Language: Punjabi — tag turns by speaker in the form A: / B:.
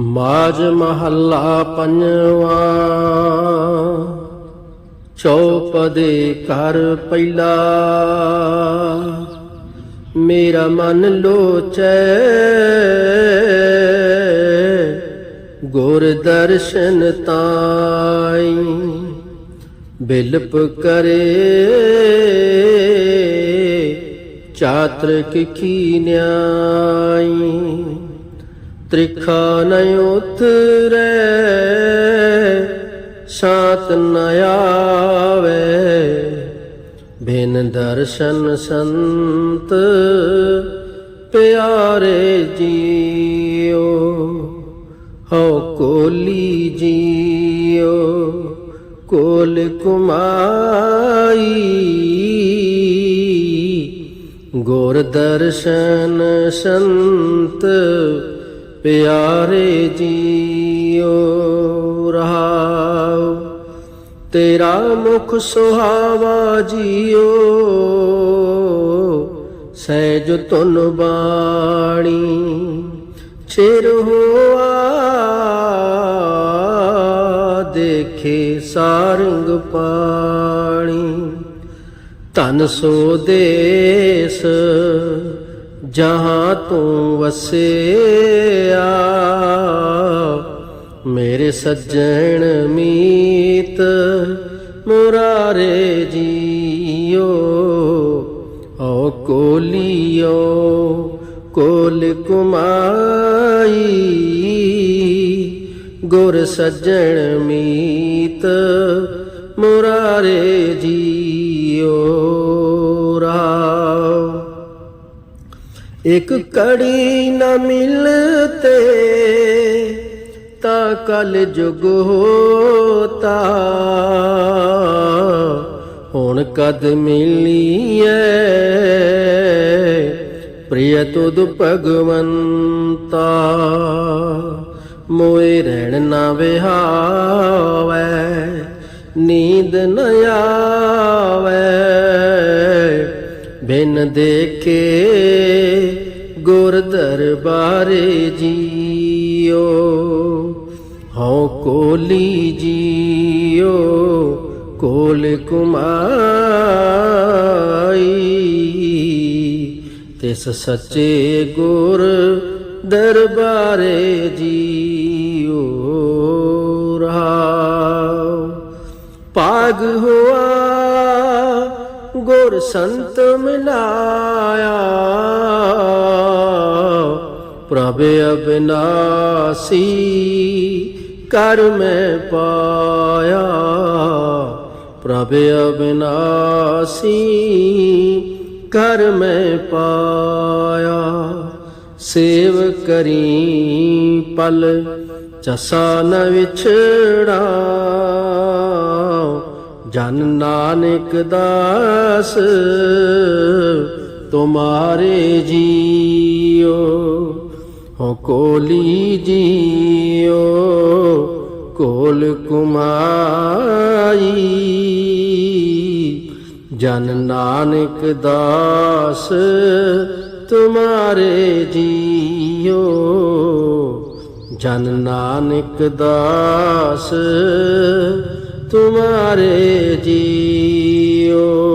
A: ਮਾਜ ਮਹੱਲਾ ਪੰਜਵਾ, ਚੌਪਦੇ ਘਰ ਪਹਿਲਾ। ਮੇਰਾ ਮਨ ਲੋਚੈ ਗੁਰ ਦਰਸ਼ਨ ਤਾਈ। ਬਿਲਪ ਕਰੇ, ਚਾਤ੍ਰਿਕ ਕੀ ਨਿਆਈ। ਤ੍ਰਿਖਾ ਨ ਉਤਰੈ ਸਾਤ ਨ ਆਵੇ। ਬਿਨ ਦਰਸ਼ਨ ਸੰਤ ਪਿਆਰੇ ਜੀਓ, ਹਉ ਕੋਲੀ ਜੀਓ, ਕੋਲ ਕੁਮਾਈ। ਗੁਰ ਦਰਸ਼ਨ ਸੰਤ ਪਿਆਰੇ ਜੀਓ ਰਹਾਉ ਤੇਰਾ ਮੁਖ ਸੁਹਾਵਾ ਜੀਓ। ਸਹਿਜ ਤੁਨ ਬਾਣੀ, ਚਿਰ ਹੋਆ ਦੇਖੇ ਸਾਰੰਗ ਪਾਣੀ। ਧਨ ਸੋ ਦੇਸ ਜਹਾਂ ਤੂੰ ਵਸਿਆ, ਮੇਰੇ ਸੱਜਣ ਮੀਤ ਮੁਰਾਰੇ ਜੀਓ, ਓ ਕੋਲੀਓ, ਕੋਲ ਕੁਮਾਈ, ਗੁਰ ਸੱਜਣ ਮੀਤ ਮੁਰਾਰੇ ਜੀ ਇੱਕ ਕੜੀ ਨ ਮਿਲਤੇ ਤਾ ਕਲ ਜੁਗ ਹੋਤਾ। ਹੁਣ ਕਦ ਮਿਲੀਐ? ਪ੍ਰਿਯ ਤੁਧ ਭਗਵੰਤਾ, ਮੋਏ ਰਹਿਣ ਨਾ ਵਿਹਾਵੈ, ਨੀਂਦ ਨ ਆਵੈ। ਬਿਨ ਦੇਖੇ ਗੁਰ ਦਰਬਾਰੇ ਜੀਓ, ਹਉ ਕੋਲੀ ਜੀਓ, ਕੋਲ ਕੁਮਾਈ। ਤਿਸ ਸੱਚੇ ਗੁਰ ਦਰਬਾਰੇ ਜੀਓ ਰਹਾਉ ਪਾਗ ਹੋਆ, ਗੁਰ ਸੰਤ ਮਿਲਾਇਆ। ਪ੍ਰਭ ਅਬਨਾਸੀ, ਕਰ ਮੈਂ ਪਾਇਆ। ਪ੍ਰਭ ਅਬਨਾਸੀ, ਕਰ ਮੈਂ ਪਾਇਆ। ਸੇਵ ਕਰੀ ਪਲ ਚਸਾ ਨ ਵਿਛੜਾ ਜਨ ਨਾਨਕ ਦਾਸ, ਤੁਮਾਰੇ ਜੀਓ। ਹੋ ਕੋਲੀ ਜੀਓ, ਕੋਲ ਕੁਮਾਈ। ਜਨ ਨਾਨਕ ਦਾਸ ਤੁਮਾਰੇ ਜੀਓ। ਜਨ ਨਾਨਕ ਦਾਸ ਤੁਮਾਰੇ ਜੀਓ।